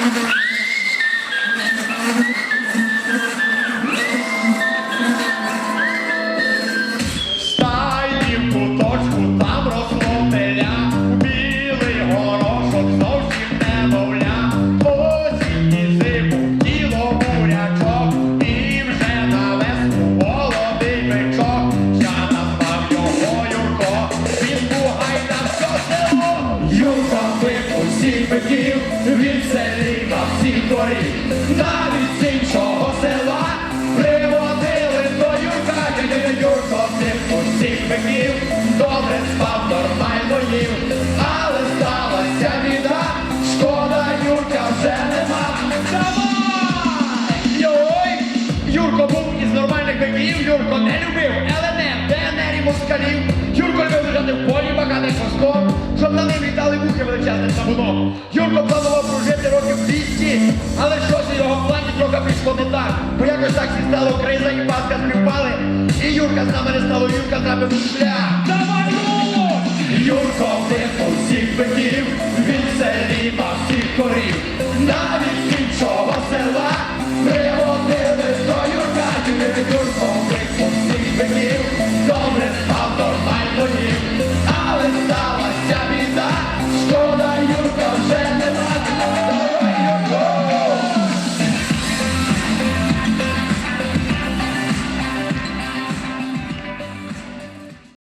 В биків, він селі на всіх дворів, навіть з іншого села приводили до Юрка, дядя Юрко бив усіх биків, добре спав, нормально їв, але сталася біда, шкода Юрка вже нема. Давай! Йой! Юрко був із нормальних биків, Юрко не любив ЛНР, ДНР і москалів. Юрко любив лежати в полі, багатий хвостом, щоб на ним літали вухи давно. Юрко планував прожити років 200, але щось у його плані трохи пішло не так. Бо якось так всі стало криза і паска співпали. І Юрка з нами не стало, Юрка трапив у шлях. Давай, Юрко по всіх биків, він селі мав всіх корів. Навіть іншого села пригодили до Юрка, Юрко Юрком втихо всіх биків, добре став нормально їм, але сталася біда.